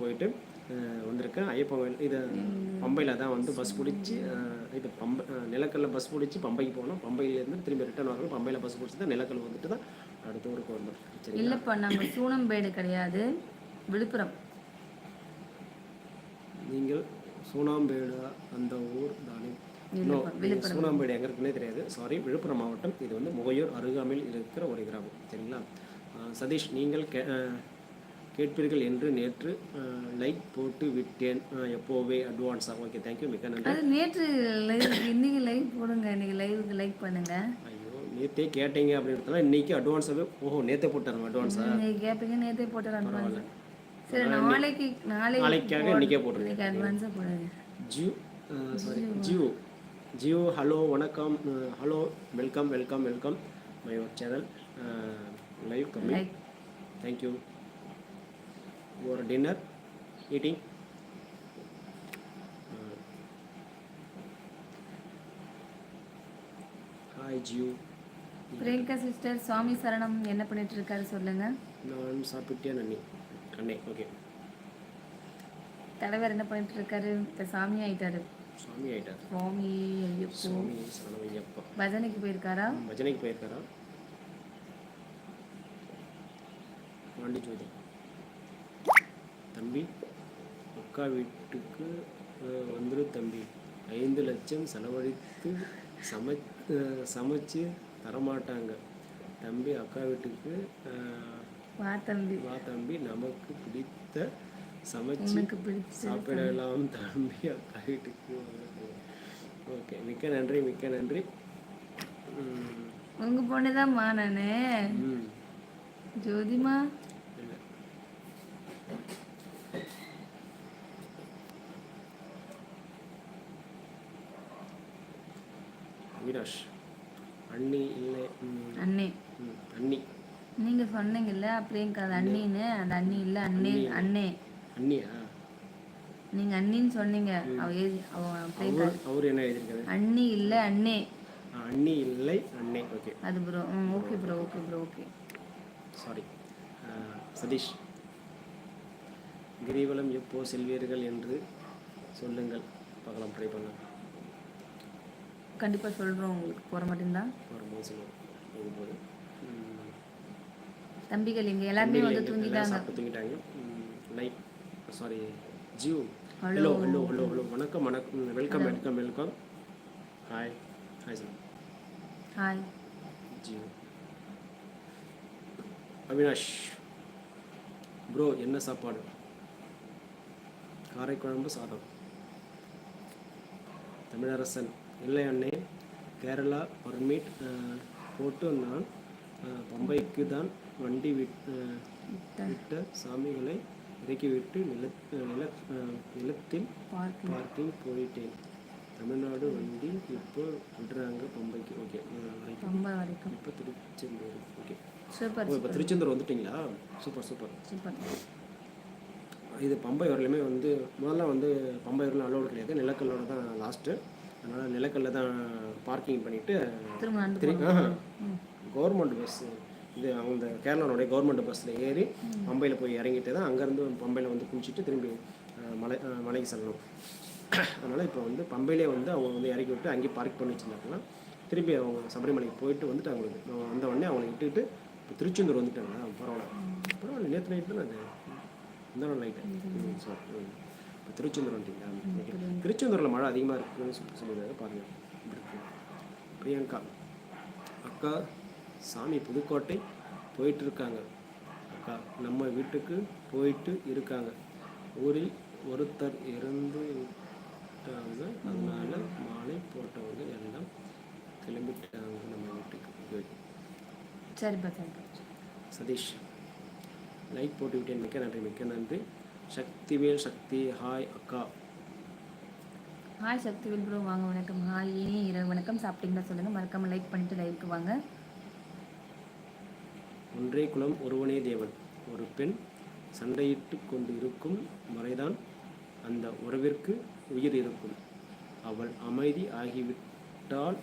போயிட்டு வந்திருக்கேன். ஐயப்பன் கோயில் இது பம்பையில் தான் வந்து பஸ் பிடிச்சி இது பம்பை நிலக்கல்ல பஸ் பிடிச்சி பம்பைக்கு போனோம். பம்பையிலேருந்து திரும்பி ரிட்டர்ன் வரணும் பம்பையில் பஸ் பிடிச்சி தான் நிலக்கல் வந்துட்டு தான் அடுத்த ஊருக்கு சரி இல்லைப்பா நம்ம சூனம்பேடு கிடையாது விழுப்புரம். நீங்கள் சூனாம்பேடு அந்த ஊர் தானே? சூனாம்பேடு எங்கே இருக்குன்னே தெரியாது. சாரி விழுப்புரம் மாவட்டம் இது வந்து முகையூர் அருகாமையில் இருக்கிற ஒரு கிராமம். சரிங்களா? சதீஷ் நீங்கள் கே கேட்பீர்கள் என்று நேற்று லைக் போட்டு விட்டேன். எப்போவே அட்வான்ஸாக ஓகே தேங்க்யூ மிக்க நன்றி. அது நேற்று லைவ் இன்னைக்கு லைவ் போடுங்க. இன்னைக்கு லைவுக்கு லைக் பண்ணுங்க. ஐயோ நேற்றே கேட்டீங்க அப்படின்றதுலாம் இன்னைக்கு அட்வான்ஸாகவே ஓஹோ நேற்றே போட்டுறோம் அட்வான்ஸா இன்னைக்கு கேட்பீங்க நேற்றே போட்டு அட்வான்ஸ் சரி நாளைக்கு நாளைக்கு நாளைக்காக இன்றைக்கே போட்டுருங்க. இன்னைக்கு அட்வான்ஸாக போடுங்க. ஜியோ சாரி ஜியோ. ஜியோ. ஹலோ வணக்கம். Hello welcome welcome welcome my channel live கம்மி like thank you your dinner eating hi Jio Priyanka sister Swami சரணம் என்ன பண்ணிட்டு இருக்காரு சொல்லுங்க. நான் சாப்பிட்டேன் அண்ணி அண்ணே ஓகே தலைவர் என்ன பண்ணிட்டு இருக்காரு இப்ப சாமி ஆயிட்டாரு. சுவாமி ஆயிட்டார். சுவாமி ஐயப்போ. சுவாமி சரணமையப்பா பஜனைக்கு போயிருக்காரா? பஜனைக்கு போயிருக்காரா? பாண்டி ஜோதி தம்பி. அக்கா வீட்டுக்கு வந்துரு தம்பி. ஐந்து லட்சம் செலவழித்து சமை சமைச்சு தரமாட்டாங்க. தம்பி அக்கா வீட்டுக்கு வா தம்பி. வா தம்பி. நமக்கு பிடித்த சமைச்சு சாப்பிடலாம் தம்பி. அக்கா வீட்டுக்கு ஓகே. மிக்க நன்றி மிக்க நன்றி. உங்க பொண்ணுதான்மா நானு. ஜோதிமா. அவினாஷ். அண்ணி இல்லை அண்ணே. அண்ணி. நீங்க சொன்னீங்கல்ல பிரியங்கா அது அண்ணின்னு அந்த அண்ணி இல்ல அண்ணே அண்ணே. அண்ணியா? நீங்க அண்ணின்னு சொன்னீங்க. அவ எழுதி அவ பிரியங்கா அவர் என்ன எழுதியிருக்காரு? அண்ணி இல்ல அண்ணே. அண்ணி இல்லை அண்ணே. ஓகே. அது bro okay bro okay bro okay. Sorry Sathish. கிரிவலம் எப்போ செல்வீர்கள் என்று சொல்லுங்கள். பார்க்கலாம் ட்ரை பண்ணலாம். கண்டிப்பா சொல்றோம் உங்களுக்கு. போற மட்டும்தான் வரும்போது சொல்லுவோம். போகும்போது ம், தம்பிகள் இங்க எல்லாருமே வந்து தூங்கிட்டாங்க. தூங்கிட்டாங்க லைக் சாரி ஜியூ. ஹலோ. ஹலோ ஹலோ ஹலோ வணக்கம் வணக்கம். Welcome welcome welcome. Hi hi sir hi GU. Avinash. Bro என்ன சாப்பாடு? காரைக்குழம்பு சாதம். தமிழரசன். இல்லை அண்ணே. கேரளா பர்மிட் போட்டு நான் பம்பைக்கு தான் வண்டி விட் விட்ட சாமிகளை இறக்கிவிட்டு நில நில நிலத்தில் பார்க்க பார்க்கிங் போயிட்டேன். தமிழ்நாடு வண்டி இப்போ விடுறாங்க பம்பைக்கு. ஓகே ரொம்ப வரைக்கும். இப்போ திருச்செந்தூர். ஓகே. சூப்பர் இப்போ திருச்செந்தூர் வந்துட்டீங்களா? Super super. சூப்பர். இது பம்பை வரலையுமே வந்து முதல்ல வந்து பம்பை வரலாம் அலோடு கிடையாது. நிலக்கல்லோட தான் லாஸ்ட்டு. அதனால் நிலக்கல்ல தான் பார்க்கிங் பண்ணிவிட்டு. கவர்மெண்ட் பஸ் இது அந்த கேரளாவுடைய கவர்மெண்ட் பஸ்ஸில் ஏறி பம்பையில் போய் இறங்கிட்டு தான் அங்கேருந்து பம்பையில் வந்து குளிச்சுட்டு திரும்பி மலை மலைக்கு செல்லணும். அதனால் இப்போ வந்து பம்பையிலே வந்து அவங்க வந்து இறக்கி விட்டு அங்கேயே பார்க் பண்ணி வச்சுருந்தாங்கன்னா திரும்பி அவங்க சபரிமலைக்கு போயிட்டு வந்துட்டு அவங்களுக்கு அவங்க வந்த உடனே அவங்களை இட்டுக்கிட்டு இப்போ திருச்செந்தூர் வந்துட்டாங்களா பரவாயில்ல. பரவாயில்ல நேற்று நைட் தானே அது? இந்த நைட்டு சாரி. இப்போ திருச்செந்தூர் வந்துட்டீங்களா? ஓகே. திருச்செந்தூரில் மழை அதிகமாக இருக்குன்னு சொல்லி சொல்லிடுறாரு பாருங்கள் பிரியங்கா அக்கா சாமி புதுக்கோட்டை போயிட்டு இருக்காங்க அக்கா நம்ம வீட்டுக்கு போயிட்டு இருக்காங்க. ஊரில் ஒருத்தர் இறந்து விட்டாங்க. அதனால மாலை போட்டவங்க எல்லாம் கிளம்பிட்டாங்க நம்ம வீட்டுக்கு. Okay. சரிப்பா சரிப்பா. சதீஷ் லைக் போட்டு விட்டேன் மிக்க நன்றி மிக்க நன்றி. சக்திவேல் சக்தி ஹாய் அக்கா. ஹாய் சக்திவேல் ப்ரோ வாங்க வணக்கம். ஹாய் இனி இரவு வணக்கம். சாப்பிட்டீங்களா சொல்லுங்க. மறக்காம லைக் பண்ணிட்டு லைவுக்கு வாங்க. ஒன்றே குலம் ஒருவனே தேவன். ஒரு பெண் சண்டையிட்டு கொண்டு இருக்கும் வரைதான் அந்த உறவிற்கு உயிர் இருக்கும். அவள் அமைதி ஆகிவிட்டால்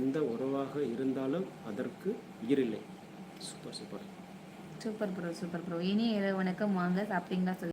எந்த உறவாக இருந்தாலும் அதற்கு உயிரில்லை. Super super. Super bro super bro. இனி இரவு வணக்கம். வாங்க சாப்பிட்டீங்களா? சொல்லுங்க